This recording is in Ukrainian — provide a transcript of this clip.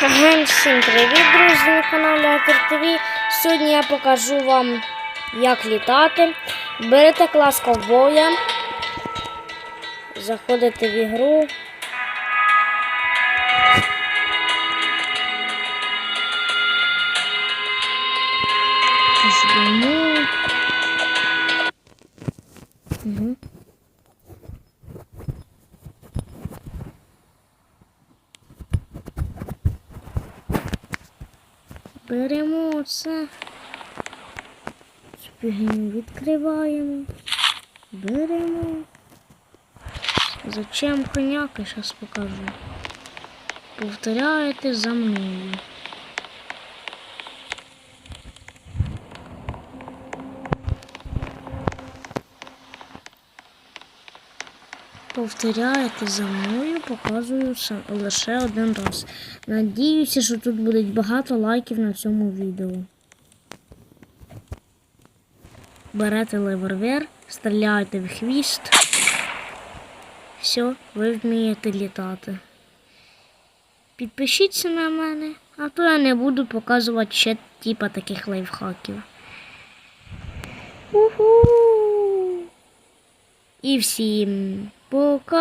Всім привіт, друзі, на каналі Акер ТВ. Сьогодні я покажу вам, як літати. Берете клас ковбоя, заходите в ігру. Угу. Беремо. Спігню відкриваємо. Беремо. Зачем коняки? Зараз покажу. Повторяєте за мною. Повторяєте за мною, показую лише один раз. Надіюся, що тут буде багато лайків на цьому відео. Берете левервер, стріляєте в хвіст. Все, ви вмієте літати. Підпишіться на мене, а то я не буду показувати ще типа таких лайфхаків. Уху! І всім 不过